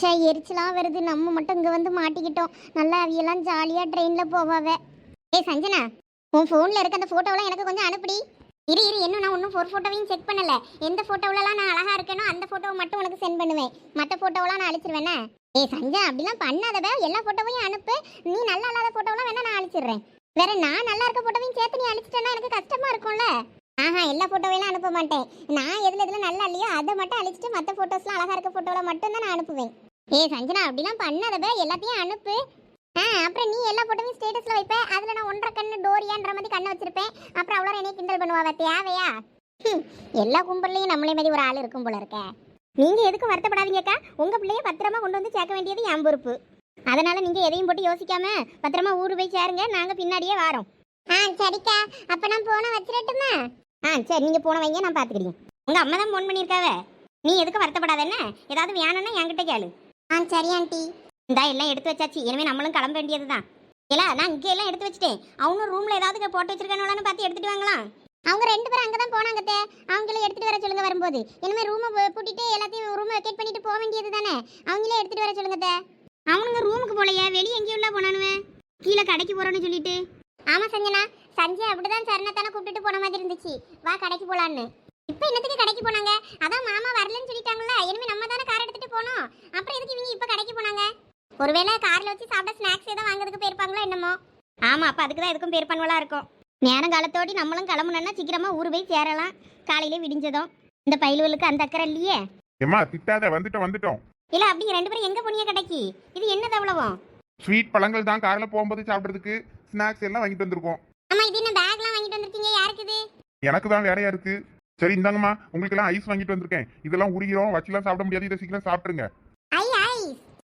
ச்சே எரிச்சலாக வருது. நம்ம மட்டும் இங்கே வந்து மாட்டிக்கிட்டோம். நல்லா அவியெல்லாம் ஜாலியாக ட்ரெயினில் போவாவே. ஏய் சஞ்சனா உன் ஃபோனில் இருக்க அந்த ஃபோட்டோவெலாம் எனக்கு கொஞ்சம் அனுப்புடி. இரு இரு இன்னும் நான் ஒன்றும் ஒரு ஃபோட்டோவையும் செக் பண்ணலை. எந்த ஃபோட்டோவிலலாம் நான் அழகாக இருக்கேனோ அந்த ஃபோட்டோவை மட்டும் உனக்கு சென்ட் பண்ணுவேன். மற்ற ஃபோட்டோவெலாம் நான் அழிச்சிருவேனே ஏய் சஞ்சா அப்படிலாம் பண்ணாதவ. எல்லா ஃபோட்டோவையும் அனுப்பு. நீ நல்லா இல்லாத ஃபோட்டோவெலாம் வேணா நான் அழிச்சிடுறேன் வேற நான் நல்லா இருக்க ஃபோட்டோவையும் சேர்த்து நீ அழிச்சிட்டேன்னா எனக்கு கஷ்டமா இருக்கும்ல? ஆஹா எல்லா ஃபோட்டோவையும் அனுப்ப மாட்டேன். நான் எதுல எதுல நல்லா இல்லையோ அதை மட்டும் அழிச்சிட்டு மற்ற ஃபோட்டோஸ்லாம் அழகா இருக்க ஃபோட்டோவில் மட்டும் தான் நான் அனுப்புவேன். ஏ சஞ்சனா அப்படிலாம் பண்ணாதவ எல்லாத்தையும் அனுப்பு. ஆ அப்புறம் நீ எல்லா போட்டுமே ஸ்டேட்டஸ்ல வைப்ப. அதுல நான் ஒன்றரை கண்ணு டோரியான்ற மாதிரி கண்ணை வச்சிருப்பேன். அப்புறம் அவ்வளோ என்னைய கிண்டல் பண்ணுவாவ தேவையா? எல்லா கும்பல்லையும் நம்மளே மாதிரி ஒரு ஆள் இருக்கும் போல இருக்க. நீங்க எதுக்கும் வருத்தப்படாதீங்கக்கா உங்க பிள்ளைய பத்திரமா கொண்டு வந்து சேர்க்க வேண்டியது என் பொறுப்பு. அதனால நீங்கள் எதையும் போட்டு யோசிக்காம பத்திரமா ஊரு போய் சேருங்க. நாங்கள் பின்னாடியே வாரோம். ஆ சரிக்கா. அப்போ நான் போன வச்சிடட்டுமா? ஆ சரி நீங்கள் போன வைங்க நான் பார்த்துக்கிறீங்க உங்கள் அம்மா தான் ஃபோன் பண்ணியிருக்காவே. நீ எதுக்கு வருத்தப்படாத என்ன? ஏதாவது வேணும்னா என்கிட்ட கேளு. சரி ஆண்டி. இந்தா எல்லாம் எடுத்து வச்சாச்சு. இனிமே நம்மளும் கிளம்ப வேண்டியதுதான். இல்லை நான் இங்கே எல்லாம் எடுத்து வச்சிட்டேன். அவனும் ரூமில் ஏதாவது போட்டு வச்சிருக்கானு பார்த்து எடுத்துட்டு வாங்கலாம். அவங்க ரெண்டு பேரும் அங்கதான் போனாங்க தே அவங்களே எடுத்துட்டு வர சொல்லுங்க வரும்போது. இனிமே ரூமை பூட்டிட்டு எல்லாத்தையும் ரூமை வெக்கேட் பண்ணிட்டு போக வேண்டியது தானே. அவங்களே எடுத்துட்டு வர சொல்லுங்க தே அவனுங்க ரூமுக்கு போலையா வெளியே எங்கேயும் உள்ள போனானுவே கீழே கடைக்கு போறோன்னு சொல்லிட்டு. ஆமா சஞ்சனா. சஞ்சய் அப்படிதான் சரணத்தான கூப்பிட்டுட்டு போன மாதிரி இருந்துச்சு. வா கடைக்கு போலான்னு. இப்போ என்னத்துக்கு கடைக்கு போனாங்க? அதான் மாமா வரலன்னு சொல்லிட்டாங்கல்ல இனிமே நம்ம தானே கார் எடுத்துட்டு போனோம் அப்புறம் எதுக்கு இவங்க இப்போ கடைக்கு போனாங்க? ஒருவேளை கார்ல வச்சு சாப்பிட ஸ்நாக்ஸ் ஏதோ வாங்குறதுக்கு போயிருப்பாங்களோ என்னமோ. ஆமா அப்ப அதுக்கு தான் எதுக்கும் பேர் பண்ணுவலா இருக்கும். நேரம் காலத்தோடி நம்மளும் கிளம்பணும்னா சீக்கிரமா ஊர் போய் சேரலாம். காலையிலே விடிஞ்சதும். இந்த பயில்களுக்கு அந்த அக்கறை இல்லையே? ஏம்மா திட்டாத வந்துட்டோம் வந்துட்டோம். இல்ல அப்படி ரெண்டு பேரும் எங்க போனீங்க கடைக்கு? இது என்னது அவ்வளவும்? ஸ்வீட் பழங்கள் தான் கார்ல போகும்போது சாப்பிட்றதுக்கு ஸ்நாக்ஸ் எல்லாம் வாங்கிட்டு வந்திருக்கோம். ஆமா இது என்ன பேக்லாம் வாங்கிட்டு வந்திருக்கீங்க? யாருக்கு இது? எனக்கு தான் வேலையா இருக்கு. சரி இந்தாங்கம்மா. உங்களுக்கு எல்லாம் ஐஸ் வாங்கிட்டு வந்திருக்கேன். இதெல்லாம் உரிகிறோம் வச்சுலாம் சாப்பிட முடியாது. இதை சீக்கிரம் சாப்பிட்டுருங்க. ஐ ஐஸ்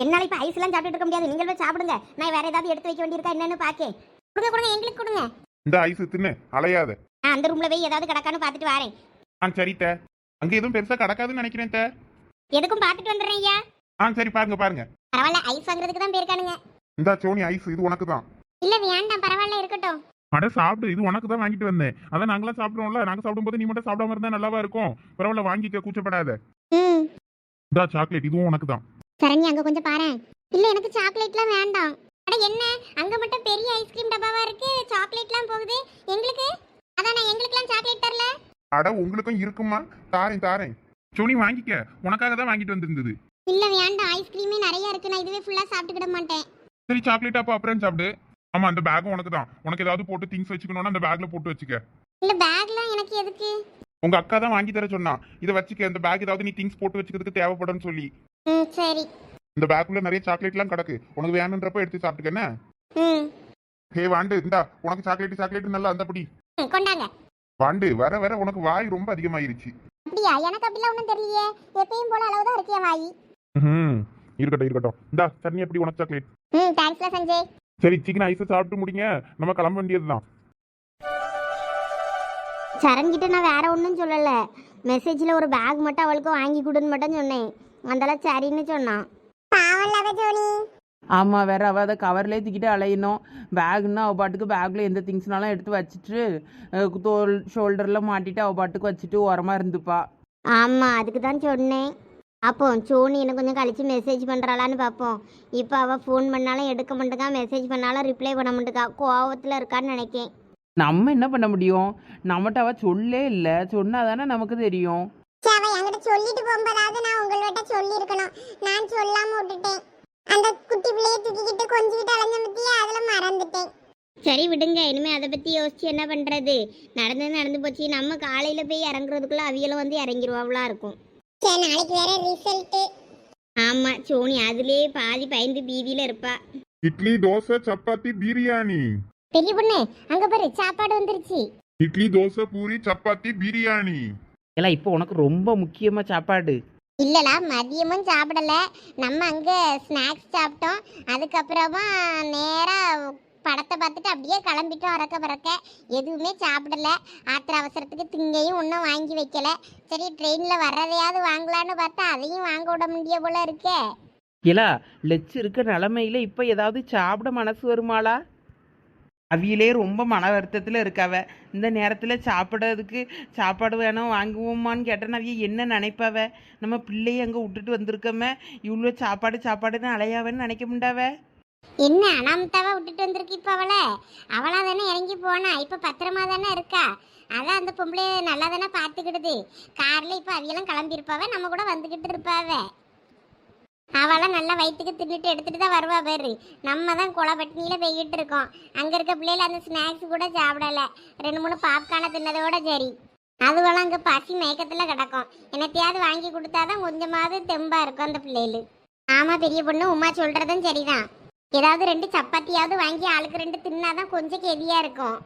என்னால இப்ப ஐஸ் எல்லாம் சாப்பிட்டு இருக்க முடியாது. நீங்கள் போய் சாப்பிடுங்க. நான் வேற ஏதாவது எடுத்து வைக்க வேண்டியிருக்கா என்னன்னு பாக்கேன் கொடுங்க கொடுங்க. எங்களுக்கு கொடுங்க. இந்த ஐஸ் தின்னு. அலையாத. நான் அந்த ரூம்ல போய் ஏதாவது கிடக்கான்னு பார்த்துட்டு வரேன். ஆ சரி தே. அங்க எதுவும் பெருசா கிடக்காதுன்னு நினைக்கிறேன் தே. எதுக்கும் பார்த்துட்டு வந்துடுறேன் ஐயா. ஆ சரி பாருங்க பாருங்க. பரவாயில்ல ஐஸ் வாங்குறதுக்கு தான் போயிருக்கானுங்க. இந்தா சோனி ஐஸ் இது உனக்கு தான் இல்ல வேண்டாம் பரவாயில்ல இருக்கட்டும். அட சாப்பிடு இது உனக்கு தான் வாங்கிட்டு வந்தேன். அதான் நாங்களாம் சாப்பிடுவோம்ல நாங்க சாப்பிடும்போது நீ மட்டும் சாப்பிடாம இருந்தா நல்லாவா இருக்கும்? பரவாயில்ல வாங்கிக்க கூச்சப்படாத. ம். இந்தா சாக்லேட் இதுவும் உனக்கு தான் சரணி அங்க கொஞ்சம் பாரேன். இல்ல எனக்கு சாக்லேட்லாம் வேண்டாம். அட என்ன? அங்க மட்டும் பெரிய ஐஸ்கிரீம் டப்பாவா இருக்கு? சாக்லேட்லாம் போகுது. எங்களுக்கு? அதான் நான் எங்களுக்குலாம் சாக்லேட் தரல. அட உங்களுக்கும் இருக்குமா? தாரேன் தாரேன். சோனி வாங்கிக்க. உனக்காக தான் வாங்கிட்டு வந்திருந்தது. இல்ல வேண்டாம். ஐஸ்கிரீமே நிறைய இருக்கு. நான் இதுவே ஃபுல்லா சாப்பிட்டுக்கிட மாட்டேன். சரி சாக்லேட் அப்போ அப்புறம் சாப்பிடு. ஆமா அந்த பேக்கும் உனக்கு தான் உனக்கு ஏதாவது போட்டு திங்ஸ் வச்சுக்கணும்னா அந்த பேக்ல போட்டு வச்சுக்க. இல்ல பேக்லாம் எனக்கு எதுக்கு? உங்க அக்கா தான் வாங்கி தர சொன்னா. இதை வச்சுக்க இந்த பேக் ஏதாவது நீ திங்ஸ் போட்டு வச்சுக்கிறதுக்கு தேவைப்படும்னு சொல்லி. ம் சரி. இந்த பேக்குள்ள நிறைய சாக்லேட்லாம் கிடக்கு. உனக்கு வேணுன்றப்ப எடுத்து சாப்பிட்டுக்க என்ன? ம். ஹே வாண்டு இந்தா உனக்கு சாக்லேட் சாக்லேட் நல்லா அந்தபடி ம், கொண்டாங்க. வாண்டு வர வர உனக்கு வாய் ரொம்ப அதிகமாயிருச்சு. அப்படியா? எனக்கு அப்படிலாம் ஒன்றும் தெரியலையே. எப்பயும் போல அளவு தான் இருக்கிய வாயி. ம் இருக்கட்டும் இருக்கட்டும். இந்தா சட்னி எப்படி உனக்கு சாக்லேட் ம் தேங்க்ஸ்ல சஞ்சய். சரி சிக்கன் ஐஸ் சாப்பிட்டு முடிங்க. நம்ம கிளம்ப வேண்டியதுதான். சரண் கிட்ட நான் வேற ஒன்றும் சொல்லலை. மெசேஜில் ஒரு பேக் மட்டும் அவளுக்கு வாங்கி கொடுன்னு மட்டும் சொன்னேன். அதெல்லாம் சரின்னு சொன்னான். ஆமாம் வேற அவள் அதை கவர்லேயே தூக்கிட்டு அலையணும். பேக்குன்னா அவள் பாட்டுக்கு பேக்கில் எந்த திங்ஸ்னாலும் எடுத்து வச்சுட்டு தோல் ஷோல்டரில் மாட்டிட்டு அவள் பாட்டுக்கு வச்சுட்டு ஓரமாக இருந்துப்பா. ஆமாம் அதுக்கு தான் சொன்னேன். அப்போ சோனி இன்னும் கொஞ்சம் கழிச்சு மெசேஜ் பண்ணுறாளான்னு பார்ப்போம் இப்போ அவள் ஃபோன் பண்ணாலும் எடுக்க மாட்டேங்கா மெசேஜ் பண்ணாலும் ரிப்ளை பண்ண மாட்டேங்கா. கோவத்தில் இருக்கான்னு நினைக்கேன். நம்ம என்ன பண்ண முடியும்? நம்மகிட்ட அவள் சொல்லே இல்லை. சொன்னா தானே நமக்கு தெரியும். அவ என்கிட்ட சொல்லிட்டு போகும்போதாவது நான் உங்கள்கிட்ட சொல்லி இருக்கணும் நான் சொல்லாம விட்டுட்டேன். அந்த குட்டி பிள்ளைய தூக்கிக்கிட்டு கொஞ்சிக்கிட்டு அலைஞ்ச பத்தியா அதுல மறந்துட்டேன். சரி விடுங்க. இனிமே அதை பத்தி யோசிச்சு என்ன பண்றது? நடந்தது நடந்து போச்சு. நம்ம காலையில போய் இறங்குறதுக்குள்ள அவியலும் வந்து இறங்கிருவாங்களா இருக்கும். சரி நாளைக்கு வேற ரிசல்ட் ஆமா சோனி அதுலயே பாதி பயந்து பீதியில இருப்பா. இட்லி தோசை சப்பாத்தி பிரியாணி. பெரிய பொண்ணு அங்க பாரு சாப்பாடு வந்துருச்சு. இட்லி தோசை பூரி சப்பாத்தி பிரியாணி. இல்லை இப்போ உனக்கு ரொம்ப முக்கியமாக சாப்பாடு. இல்லலா மதியமும் சாப்பிடல. நம்ம அங்க ஸ்நாக்ஸ் சாப்பிட்டோம். அதுக்கப்புறமா நேரா படத்தை பார்த்துட்டு அப்படியே கிளம்பிட்டோம் அறக்க பறக்க. எதுவுமே சாப்பிடல. ஆத்திர அவசரத்துக்கு திங்கையும் ஒன்றும் வாங்கி வைக்கல. சரி ட்ரெயினில் வர்றதையாவது வாங்கலான்னு பார்த்தா அதையும் வாங்க விட முடிய போல இருக்கே. இல்லா லெச்சு இருக்க நிலமையில இப்போ ஏதாவது சாப்பிட மனசு வருமாளா அவியிலே ரொம்ப மன வருத்தத்தில் இருக்காவ. இந்த நேரத்தில் சாப்பிட்றதுக்கு சாப்பாடு வேணும் வாங்குவோமான்னு கேட்டேன்னு அவிய என்ன நினைப்பாவ? நம்ம பிள்ளையை அங்கே விட்டுட்டு வந்திருக்கோமே. இவ்வளோ சாப்பாடு சாப்பாடுன்னு அலையாவன்னு நினைக்க முடியாவ என்ன அனாமத்தாவா விட்டுட்டு வந்திருக்கு இப்போ அவளை? அவளா தானே இறங்கி போனா? இப்ப பத்திரமா தானே இருக்கா? அதான் அந்த பொம்பளை நல்லா தானே பாத்துக்கிடுது கார்ல இப்ப அவியெல்லாம் கிளம்பியிருப்பாவ நம்ம கூட வந்துக்கிட்டு இருப்பாவ. அவளாம் நல்லா வயிற்றுக்கு தின்னுட்டு எடுத்துட்டு தான் வருவா பேரு. நம்ம தான் குளப்பட்டினியில் போய்கிட்டு இருக்கோம். அங்க இருக்க பிள்ளைல அந்த ஸ்நாக்ஸ் கூட சாப்பிடல. ரெண்டு மூணு பாப்கார்னை தின்னதோட சரி. அதுவெல்லாம் அங்க பசி மயக்கத்தில் கிடக்கும். என்னத்தையாவது வாங்கி கொடுத்தாதான் கொஞ்சமாவது தெம்பா இருக்கும் அந்த பிள்ளைகள். ஆமா பெரிய பொண்ணு உமா சொல்றதும் சரிதான். ஏதாவது ரெண்டு சப்பாத்தியாவது வாங்கி ஆளுக்கு ரெண்டு தின்னாதான் கொஞ்சம் கெதியா இருக்கும்.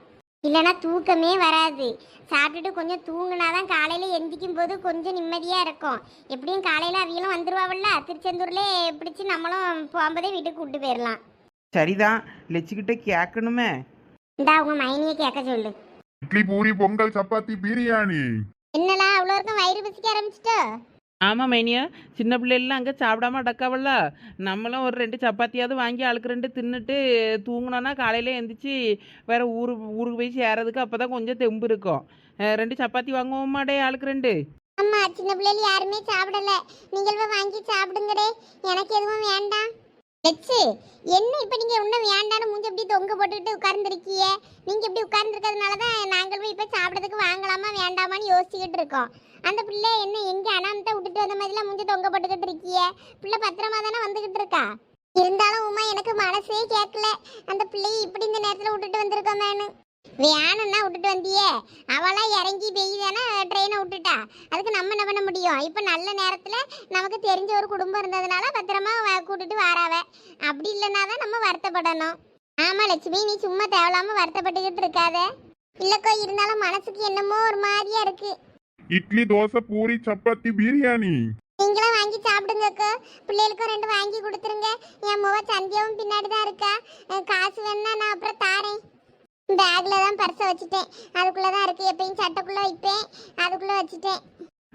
இல்லைன்னா தூக்கமே வராது. சாப்பிட்டுட்டு கொஞ்சம் தூங்குனாதான் காலையில எந்திக்கும் போது கொஞ்சம் நிம்மதியா இருக்கும். எப்படியும் காலையில அவியலும் வந்துருவாவில்ல? திருச்செந்தூர்ல பிடிச்சு நம்மளும் போகும்போதே வீட்டுக்கு கூட்டு போயிடலாம் சரிதான் லெச்சுக்கிட்ட கேட்கணுமே இந்தா உங்க மைனியை கேட்க சொல்லு. இட்லி பூரி பொங்கல் சப்பாத்தி பிரியாணி. என்னடா அவ்வளோ இருக்கும் வயிறு பசிக்க ஆரம்பிச்சிட்டோ? ஆமாம் மைனியா. சின்ன பிள்ளைலாம் அங்கே சாப்பிடாம அடக்காவல்ல. நம்மளும் ஒரு ரெண்டு சப்பாத்தியாவது வாங்கி ஆளுக்கு ரெண்டு தின்னுட்டு தூங்கினோன்னா காலையில் எழுந்திரிச்சி வேறு ஊர் ஊருக்கு போய் சேரதுக்கு அப்போ தான் கொஞ்சம் தெம்பு இருக்கும். ரெண்டு சப்பாத்தி வாங்குவோமாடே ஆளுக்கு ரெண்டு. அம்மா சின்ன பிள்ளைல யாருமே சாப்பிடல. நீங்கள் வாங்கி சாப்பிடுங்கடே. எனக்கு எதுவும் வேண்டாம். லட்சு என்ன இப்போ நீங்கள் ஒன்றும் வேண்டாம்னு மூஞ்சி அப்படி தொங்க போட்டுக்கிட்டு உட்கார்ந்துருக்கீங்க? நீங்கள் இப்படி உட்கார்ந்துருக்கிறதுனால தான் நாங்கள் போய் இப்போ சாப்பிட்றதுக்கு வாங்கலாமா வேண்டாமான்னு யோசிச்சுக்கிட்டு இருக்கோம். அந்த பிள்ளை என்ன எங்கே அனாமத்தை விட்டுட்டு வந்த மாதிரிலாம் மூஞ்சி தொங்க போட்டுக்கிட்டு இருக்கீங்க? பிள்ளை பத்திரமா தானே வந்துக்கிட்டு இருக்கா? இருந்தாலும் உமா எனக்கு மனசே கேட்கல. அந்த பிள்ளையை இப்படி இந்த நேரத்தில் விட்டுட்டு வந்திருக்கோமேனு வேணும்னா விட்டுட்டு வந்தியே. அவளா இறங்கி பெய்தானே ட்ரெயினை விட்டுட்டா. அதுக்கு நம்ம என்ன பண்ண முடியும்? இப்போ நல்ல நேரத்தில் நமக்கு தெரிஞ்ச ஒரு குடும்பம் இருந்ததுனால பத்திரமா கூட்டிட்டு வாராவ. அப்படி இல்லைன்னா தான் நம்ம வருத்தப்படணும். ஆமா லட்சுமி நீ சும்மா தேவையில்லாம வருத்தப்பட்டுக்கிட்டு இருக்காத. இல்லக்கோ இருந்தாலும் மனசுக்கு என்னமோ ஒரு மாதிரியா இருக்கு. இட்லி தோசை பூரி சப்பாத்தி பிரியாணி. நீங்களும் வாங்கி சாப்பிடுங்கக்கோ. பிள்ளைகளுக்கும் ரெண்டு வாங்கி கொடுத்துருங்க. என் முவ சந்தியாவும் பின்னாடி தான் இருக்கா காசு வேணா நான் அப்புறம் பேக்ல தான் பர்ஸை வச்சுட்டேன். அதுக்குள்ள தான் இருக்கு. எப்பயும் சட்டைக்குள்ள வைப்பேன். அதுக்குள்ள வச்சுட்டேன்.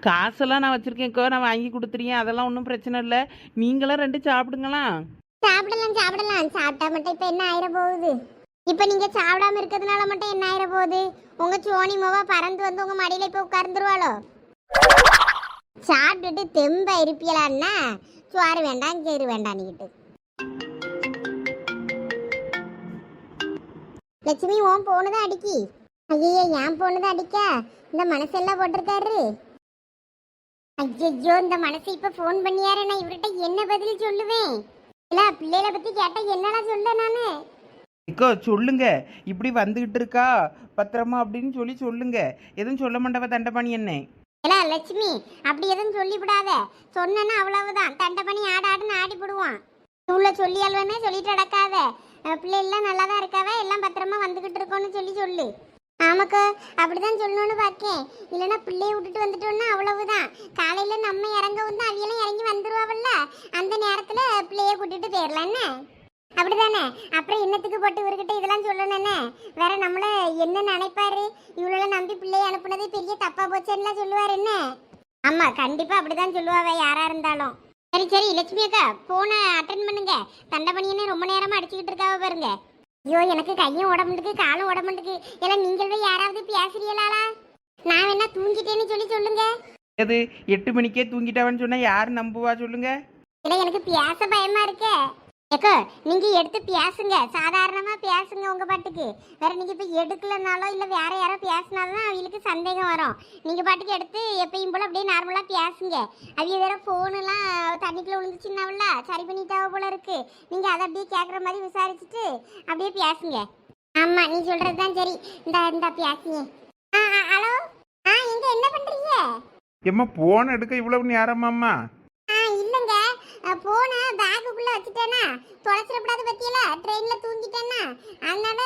காசெல்லாம் நான் வச்சுருக்கேன்க்கோ நான் வாங்கி கொடுத்துருக்கேன் அதெல்லாம் ஒன்றும் பிரச்சனை இல்லை. நீங்களும் ரெண்டு சாப்பிடுங்களா? சாப்பிடலாம் சாப்பிடலாம். சாப்பிட்டா மட்டும் இப்ப என்ன ஆயிர போகுது? இப்ப நீங்க சாப்பிடாம இருக்கிறதுனால மட்டும் என்ன ஆயிர போகுது? உங்க சோனி மோவா பறந்து வந்து உங்க மடியில இப்ப உட்கார்ந்துருவாளோ? சாப்பிட்டுட்டு தெம்பா இருப்பீங்களான்னா சோறு வேண்டாம் சேரு வேண்டாம் நீக்கிட்டு லட்சுமி உன் போனதான் அடிக்கி. ஐயோ ஏன் போனதான் அடிக்க. இந்த மனசெல்லாம் போட்டிருக்காரு. ஐயோ இந்த மனசு இப்ப ஃபோன் பண்ணியாரு. நான் இவர்கிட்ட என்ன பதில் சொல்லுவேன்? இல்ல பிள்ளைகளை பத்தி கேட்டா என்னடா சொல்ல நானு? இக்கோ சொல்லுங்க. இப்படி வந்துகிட்டு இருக்கா? பத்திரமா அப்படின்னு சொல்லி சொல்லுங்க. எதுவும் சொல்ல மாட்டவ தண்டபாணி என்ன இல்ல லட்சுமி அப்படி எதுவும் சொல்லிவிடாத. சொன்னேன்னா அவ்வளவுதான். தண்டை பண்ணி ஆட ஆடுன்னு ஆடி போடுவான் உள்ள சொல்லி அல்வனே சொல்லிட்டு அடக்காத அஹ் பிள்ளை எல்லாம் நல்லா தான் இருக்காவ? எல்லாம் பத்திரமா வந்துகிட்டு சொல்லி சொல்லு. ஆமாக்கா அப்படிதான் சொல்லணும்னு பார்க்கேன் இல்லைன்னா பிள்ளைய விட்டுட்டு வந்துட்டோம்னா அவ்வளவுதான். காலையில நம்ம இறங்கவும் தான் அவியெல்லாம் இறங்கி வந்துருவாள்ல அந்த நேரத்துல பிள்ளைய கூட்டிட்டு போயிடலாம் என்ன? அப்படிதானே? அப்புறம் என்னத்துக்கு போட்டு இவர்கிட்ட இதெல்லாம் சொல்லணும்னே வேற நம்மள என்ன நினைப்பாரு? இவ்வளோ நம்பி பிள்ளைய அனுப்புனது பெரிய தப்பா போச்சேன்னா சொல்லுவாரு என்ன? ஆமா கண்டிப்பா அப்படிதான் சொல்லுவாவ யாரா இருந்தாலும். சரி சரி லட்சுமி அக்கா போனை அட்டன் பண்ணுங்க. தண்டபணியனே ரொம்ப நேரமா அடிச்சுக்கிட்டு இருக்காவ பாருங்க. ஐயோ எனக்கு கையும் உடம்புக்கு காலும் உடம்புக்கு எல்லாம் நீங்களே யாராவது பேசுறீங்களாளா? நான் வேணா தூங்கிட்டேன்னு சொல்லி சொல்லுங்க. அது எட்டு மணிக்கே தூங்கிட்டவன்னு சொன்னா யார் நம்புவா சொல்லுங்க? இல்ல எனக்கு பேச பயமா இருக்கே. ஏக்கோ நீங்க எடுத்து பேசுங்க. சாதாரணமா பேசுங்க உங்க பாட்டுக்கு. வேற நீங்க இப்ப எடுக்கலனாலோ இல்ல வேற யாரோ பேசினாலும் அவங்களுக்கு சந்தேகம் வரும். நீங்க பாட்டுக்கு எடுத்து எப்பயும் போல அப்படியே நார்மலா பேசுங்க. அவிய வேற போன் எல்லாம் தண்ணிக்குள்ள விழுந்துச்சுன்னாவில்ல சரி பண்ணிட்டாவ போல இருக்கு. நீங்க அதை அப்படியே கேக்குற மாதிரி விசாரிச்சுட்டு அப்படியே பேசுங்க. ஆமா நீ சொல்றதுதான் சரி. இந்த இந்த பேசுங்க. ஆ ஆ, ஹலோ? ஆ எங்க என்ன பண்றீங்க? எம்மா போன் எடுக்க இவ்வளவு நேரமாம்மா ஆ இல்லைங்க போன பேக்குக்குள்ள வச்சுட்டேனா தொலைச்சிடக்கூடாது பத்தியில. ட்ரெயின்ல தூங்கிட்டேன்னா. அதனால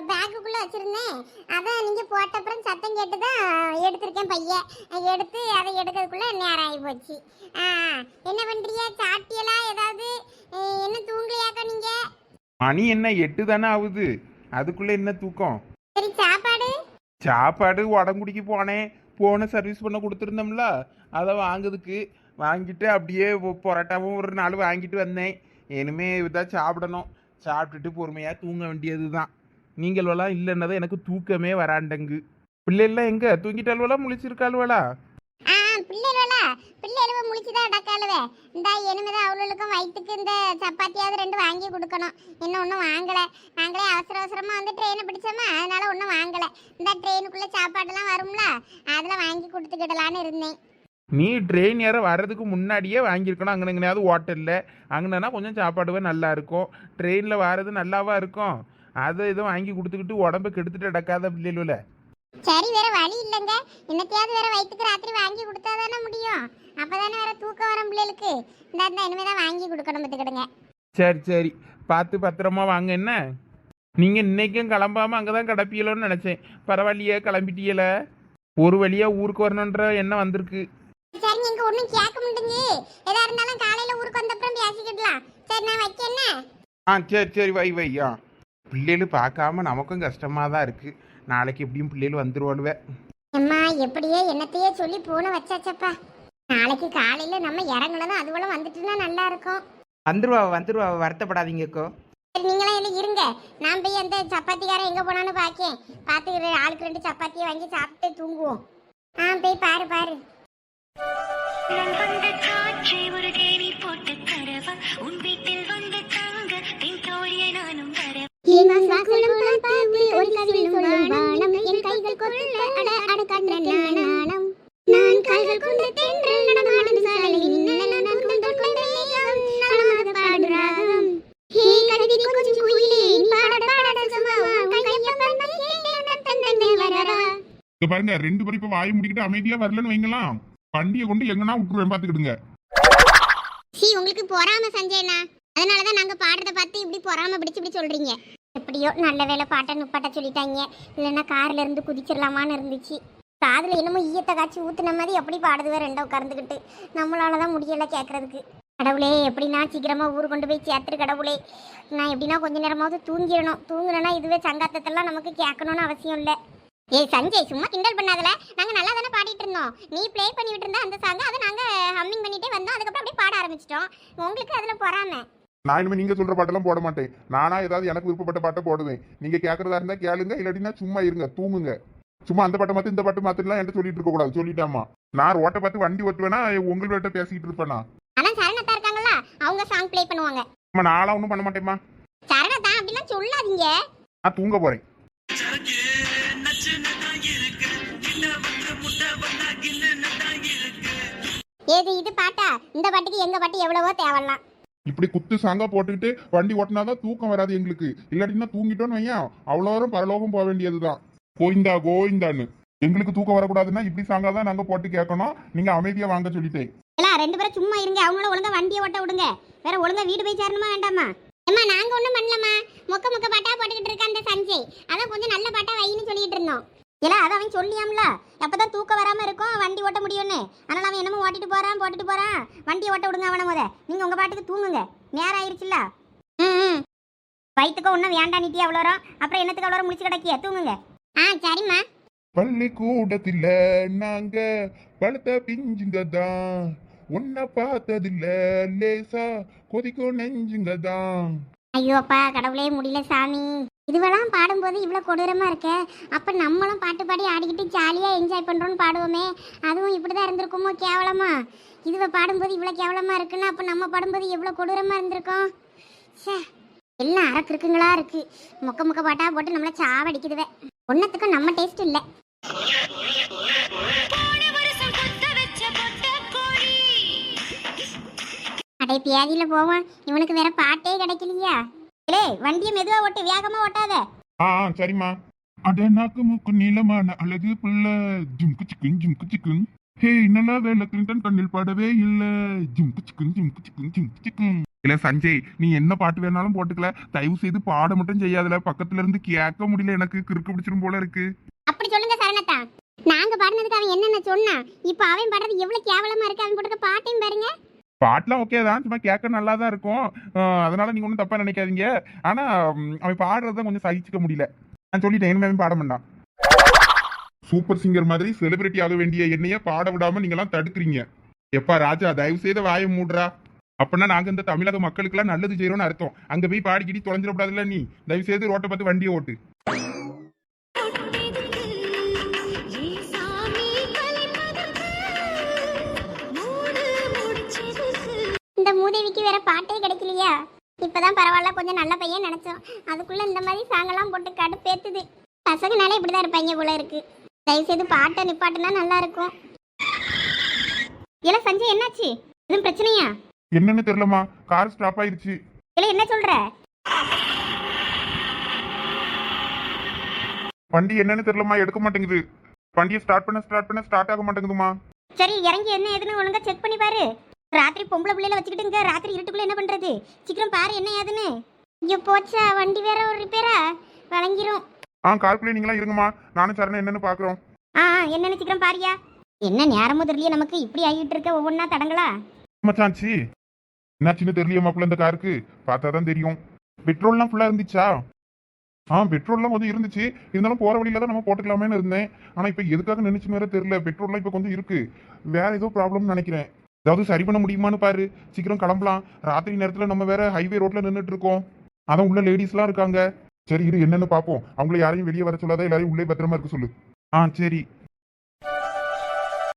பேக்குக்குள்ள வச்சிருந்தேன். அதான் நீங்க போட்ட அப்புறம் சத்தம் கேட்டு தான் எடுத்திருக்கேன் பையன் எடுத்து அதை எடுக்கிறதுக்குள்ள நேரம் ஆகி போச்சு. என்ன பண்றீங்க? சாப்பிட்டியலா? ஏதாவது என்ன தூங்கலையாக்கா நீங்க? மணி என்ன எட்டு தானே ஆகுது. அதுக்குள்ள என்ன தூக்கம்? சரி சாப்பாடு? சாப்பாடு உடம்புடிக்கு போனேன். போனை சர்வீஸ் பண்ண கொடுத்துருந்தோம்ல. அதை வாங்குறதுக்கு. வாங்கிட்டு அப்படியே பொ- பரோட்டாவும் ஒரு நாள் வாங்கிட்டு வந்தேன். இனிமே இதான் சாப்பிடணும். சாப்பிட்டுட்டு பொறுமையாக தூங்க வேண்டியது தான் நீங்களெல்லாம் இல்லைன்னதை எனக்கு தூக்கமே வராண்டங்கு. பிள்ளைலாம் எங்க? தூங்கிட்டாள்வலா? முழிச்சிருக்காள்வலா? ஆ பிள்ளைகளா பிள்ளைகளுவ முழிச்சுதான் அடக்காளுவே இந்த இனிமேதான் அவளுக்கும் வயிற்றுக்கு இந்த சப்பாத்தியாவது ரெண்டு வாங்கி கொடுக்கணும். இன்னும் ஒன்றும் வாங்கலை. நாங்களே அவசர அவசரமா வந்து ட்ரெயினை பிடிச்சோமா? அதனால ஒன்றும் வாங்கலை. இந்த ட்ரெயினுக்குள்ள சாப்பாடுலாம் வரும்ல? அதில் வாங்கி கொடுத்துக்கிடலான்னு இருந்தேன். நீ ட்ரெயின் ஏற வர்றதுக்கு முன்னாடியே வாங்கியிருக்கணும். அங்கே எங்கேயாவது ஹோட்டலில் அங்கேனா கொஞ்சம் சாப்பாடுவே நல்லா இருக்கும். ட்ரெயினில் வர்றது நல்லாவா இருக்கும்? அதை இதை வாங்கி கொடுத்துக்கிட்டு உடம்ப கெடுத்துட்டு அடக்காத பிள்ளைகள சரி வேற வழி இல்லைங்க. இன்னத்தையாவது வேற வயிற்றுக்கு ராத்திரி வாங்கி கொடுத்தா தானே முடியும். அப்பதானே வேற தூக்கம் வரும் பிள்ளைகளுக்கு. இந்த இனிமேல் தான் வாங்கி கொடுக்கணும் பார்த்துக்கிடுங்க. சரி சரி. பார்த்து பத்திரமா வாங்க என்ன? நீங்கள் இன்னைக்கும் கிளம்பாம அங்கே தான் கிடப்பீங்களோன்னு நினச்சேன். பரவாயில்லையே கிளம்பிட்டீங்கள. ஒரு வழியாக ஊருக்கு வரணுன்ற எண்ணம் வந்திருக்கு. நீங்க ஒன்றும் கேட்க மாட்டேங்க எதா இருந்தாலும் காலையில ஊருக்கு வந்தப்புறம் பேசிக்கிடலாம். சரி நான் வைக்க என்ன? ஆ சரி சரி வை வை ஆ. பிள்ளைகள் பார்க்காம நமக்கும் கஷ்டமாக தான் இருக்குது நாளைக்கு எப்படியும் பிள்ளைகள் வந்துருவாளுவே. அம்மா எப்படியே என்னத்தையே சொல்லி போன வச்சாச்சப்பா. நாளைக்கு காலையில நம்ம இறங்குனதும் அதுவளும் வந்துட்டுனா நல்லா இருக்கும். வந்துருவா வந்துருவா வருத்தப்படாதீங்கக்கோ சரி நீங்களாம் என்ன இருங்க. நான் போய் அந்த சப்பாத்திக்காரன் எங்க போனான்னு பாக்கேன். பார்த்து ஆளுக்கு ரெண்டு சப்பாத்தியை வாங்கி சாப்பிட்டு தூங்குவோம். ஆ போய் பாரு பாரு. பாருங்க ரெண்டு பேரும் இப்ப வாயை முடிக்கிட்டு அமைதியா வரலன்னு வைங்களாம் வண்டியை கொண்டு எங்கன்னா விட்டுருவேன் பாத்துக்கிடுங்க சி உங்களுக்கு பொறாம சஞ்சய்னா. அதனால தான் நாங்க பாடுறத பார்த்து இப்படி பொறாம பிடிச்சு இப்படி சொல்றீங்க. எப்படியோ நல்ல வேலை பாட்டை நுப்பாட்ட சொல்லிட்டாங்க. இல்லைன்னா கார்ல இருந்து குதிச்சிடலாமான்னு இருந்துச்சு. காதுல என்னமோ ஈயத்தை காய்ச்சி ஊத்துன மாதிரி எப்படி பாடுதுவே ரெண்டோ உட்கார்ந்துக்கிட்டு. நம்மளால தான் முடியல கேட்கறதுக்கு கடவுளே எப்படின்னா சீக்கிரமா ஊர் கொண்டு போய் சேர்த்துரு கடவுளே. நான் எப்படின்னா கொஞ்ச நேரமாவது தூங்கிடணும். தூங்குறேன்னா இதுவே சங்காத்தத்தெல்லாம் நமக்கு கேட்கணும்னு அவசியம் இல்லை. ஏய் சஞ்சய் சும்மா கிண்டல் பண்ணாதல. நாங்க நல்லா தானே பாடிட்டு இருந்தோம். நீ ப்ளே பண்ணிட்டு இருந்த அந்த சாங் அதை நாங்க ஹம்மிங் பண்ணிட்டே வந்தோம். அதுக்கப்புறம் அப்படியே பாட ஆரம்பிச்சிட்டோம். உங்களுக்கு அதுல பொறாம. நான் இனிமே நீங்க சொல்ற பாட்டெல்லாம் போட மாட்டேன். நானா ஏதாவது எனக்கு விருப்பப்பட்ட பாட்டை போடுவேன். நீங்க கேக்குறதா இருந்தா கேளுங்க இல்லாட்டினா சும்மா இருங்க தூங்குங்க. சும்மா அந்த பாட்டை மாத்தி இந்த பாட்டு மாத்திரலாம் என்கிட்ட சொல்லிட்டு இருக்க கூடாது. சொல்லிட்டாமா நான் ரோட்டை பார்த்து வண்டி ஓட்டுவேனா உங்கள்கிட்ட பேசிக்கிட்டு இருப்பேனா? ஆனா சரணத்தா இருக்காங்கல்ல அவங்க சாங் ப்ளே பண்ணுவாங்க. நான்லாம் ஒன்றும் பண்ண மாட்டேம்மா. சரணத்தா அப்படிலாம் சொல்லாதீங்க. நான் தூங்க போறேன். ஏது இது பாட்டா? இந்த பாட்டுக்கு எங்க பாட்டு எவ்வளவோ தேவலாம். இப்படி குத்து சாங்கா போட்டுக்கிட்டு வண்டி ஓட்டினாதான் தூக்கம் வராது எங்களுக்கு. இல்லாட்டினா தூங்கிட்டோன்னு வையன் அவ்வளோ வரும் பரலோகம் போக வேண்டியதுதான். கோயிந்தா கோயிந்தான்னு எங்களுக்கு தூக்கம் வரக்கூடாதுன்னா இப்படி சாங்கா தான் நாங்க போட்டு கேட்கணும். நீங்க அமைதியா வாங்க சொல்லிட்டேன் எல்லாம் ரெண்டு பேரும் சும்மா இருங்க. அவங்கள ஒழுங்கா வண்டியை ஓட்ட விடுங்க. வேற ஒழுங்கா வீடு போய் சேரணுமா வேண்டாமா? ஏம்மா நாங்க ஒண்ணும் பண்ணலம்மா. மொக்க மொக்க பாட்டா போட்டுக்கிட்டு இருக்க அந்த சஞ்சய். அதான் கொஞ்சம் நல்ல பாட்டா வைன்னு சொல்லிட்டு இருந்தோம். இல்ல அதை அவன் சொல்லியாம்ல. அப்பதான் தூக்கம் வராம இருக்கும் வண்டி ஓட்ட முடியும்னு. அதனால அவன் என்னமோ ஓட்டிட்டு போறான் போட்டுட்டு போறான். வண்டியை ஓட்ட விடுங்க அவனை முத. நீங்க உங்க பாட்டுக்கு தூங்குங்க. நேரம் ஆயிருச்சுல்ல? ம் வயிற்றுக்கு ஒன்றும் வேண்டாம் நிட்டி அவ்வளோ வரும். அப்புறம் என்னத்துக்கு அவ்வளோ முடிச்சு கிடக்கிய? தூங்குங்க. ஆ சரிம்மா. பள்ளிக்கூடத்துல நாங்க பழுத்த பிஞ்சுங்க தான். உன்னை பார்த்ததில்ல லேசா கொதிக்கும் நெஞ்சுங்க தான். ஐயோ அப்பா கடவுளே முடியல சாமி. இதுவெல்லாம் பாடும்போது இவ்வளோ கொடூரமாக இருக்கே? அப்போ நம்மளும் பாட்டு பாடி ஆடிக்கிட்டு ஜாலியாக என்ஜாய் பண்ணுறோன்னு பாடுவோமே. அதுவும் இப்படி தான் இருந்திருக்குமோ கேவலமா? இதுவை பாடும்போது இவ்வளோ கேவலமாக இருக்குன்னா அப்போ நம்ம பாடும்போது எவ்வளோ கொடூரமாக இருந்திருக்கோம்? சே எல்லாம் அறக்குறுக்குங்களா இருக்கு. மொக்க மொக்க பாட்டா போட்டு நம்மளை சாவடிக்குதுவே. ஒன்றத்துக்கும் நம்ம டேஸ்ட் இல்லை. அடை பியாதியில் போவான். இவனுக்கு வேற பாட்டே கிடைக்கலையா? ஏலே வண்டியை மெதுவாக ஓட்டு வேகமாக ஓட்டாத. ஆ ஆ, சரிம்மா. அட நாக்கு மூக்கு நீளமான அழகு புள்ள. ஜிம்கு சிக்குன் ஜிம்கு சிக்குன். ஹே நல்லா வேலை கிளின்டன் கண்ணில் படவே இல்ல. ஜிம்கு சிக்குன் ஜிம்கு சிக்குன் ஜிம்கு சிக்குன். இல்ல சஞ்சய் நீ என்ன பாட்டு வேணாலும் போட்டுக்கல. தயவு செய்து பாட மட்டும் செய்யாதுல. பக்கத்துல இருந்து கேட்க முடியல எனக்கு. கிறுக்கு பிடிச்சிரும் போல இருக்கு. அப்படி சொல்லுங்க சரணத்தா நாங்க பாடினதுக்கு அவன் என்னென்ன சொன்னான். இப்போ அவன் பாடுறது எவ்வளவு கேவலமா இருக்கு. அவன் போட்டுக்க பாட்டையும் பாருங்க. பாட்டுலாம் ஓகே தான் சும்மா கேட்க நல்லா தான் இருக்கும் அதனால நீங்க ஒன்றும் தப்பா நினைக்காதீங்க. ஆனா அவன் பாடுறத கொஞ்சம் சகிச்சுக்க முடியல. நான் சொல்லிட்டேன் இனிமே பாட மாட்டான். சூப்பர் சிங்கர் மாதிரி செலிபிரிட்டி ஆக வேண்டிய என்னைய பாட விடாம நீங்களாம் தடுக்கிறீங்க. எப்பா ராஜா தயவு செய்து வாயை மூடுறா. அப்படின்னா நாங்க இந்த தமிழக மக்களுக்கெல்லாம் நல்லது செய்யறோம்னு அர்த்தம். அங்க போய் பாடிக்கிட்டி தொலைஞ்சிடக்கூடாதுல்ல நீ. தயவு செய்து ரோட்டை பார்த்து வண்டியை ஓட்டு. டிவிக்கு வேற பாட்டே கிடைக்கலையா. இப்பதான் பரவாயில்ல கொஞ்சம் நல்ல பையன் நினைச்சோம். அதுக்குள்ள இந்த மாதிரி சாங்கெல்லாம் போட்டு கடுப்பேத்துது. பசங்கனாலே இப்படிதான் இருப்பாங்க போல இருக்கு. தயவுசெய்து பாட்டை நிப்பாட்டுனா நல்லா இருக்கும். இல்ல சஞ்சய் என்னாச்சு? எதுவும் பிரச்சனையா? என்னன்னு தெரியலம்மா. கார் ஸ்டாப் ஆயிருச்சு. இல்ல என்ன சொல்ற? வண்டி என்னன்னு தெரியலம்மா. எடுக்க மாட்டேங்குது. வண்டியை ஸ்டார்ட் பண்ண ஸ்டார்ட் பண்ண ஸ்டார்ட் ஆக மாட்டேங்குதுமா சரி இறங்கி என்ன ஏதுன்னு ஒழுங்கா செக் பண்ணி பாரு. ராத்திரி பொம்பளை பிள்ளைல வச்சுக்கிட்டு இங்க ராத்திரி இருட்டுக்குள்ள என்ன பண்றது? சீக்கிரம் பாரு என்ன ஏதுன்னு. ஐயோ போச்சா வண்டி வேற ஒரு ரிப்பேரா வழங்கிரும். ஆ கார்க்குள்ளே நீங்களா இருங்கம்மா. நானும் சரண என்னன்னு பாக்குறோம் ஆ என்னன்னு சீக்கிரம் பாரியா என்ன நேரம் முதல்லயே நமக்கு. இப்படி ஆகிட்டு இருக்க ஒவ்வொன்றா தடங்களா? மச்சான்ச்சி என்னாச்சுன்னு தெரியல மாப்பிள்ள இந்த காருக்கு பார்த்தா தான் தெரியும். பெட்ரோல்லாம் ஃபுல்லா இருந்துச்சா? ஆ பெட்ரோல்லாம் கொஞ்சம் இருந்துச்சு. இருந்தாலும் போற வழியில தான் நம்ம போட்டுக்கலாமேன்னு இருந்தேன். ஆனா இப்ப எதுக்காக நினைச்சு வேற தெரியல. பெட்ரோல்லாம் இப்ப கொஞ்சம் இருக்கு. வேற ஏதோ ப்ராப்ளம்னு நினைக்கிறேன். ஏதாவது சரி பண்ண முடியுமான்னு பாரு. சீக்கிரம் கிளம்பலாம். ராத்திரி நேரத்தில் நம்ம வேற ஹைவே ரோட்ல நின்றுட்டு இருக்கோம் அதான் உள்ள லேடிஸ்லாம் இருக்காங்க. சரி இரு என்னன்னு பார்ப்போம் அவங்கள யாரையும் வெளியே வர சொல்லாத எல்லாரையும் உள்ளே பத்திரமா இருக்க சொல்லு. ஆ சரி.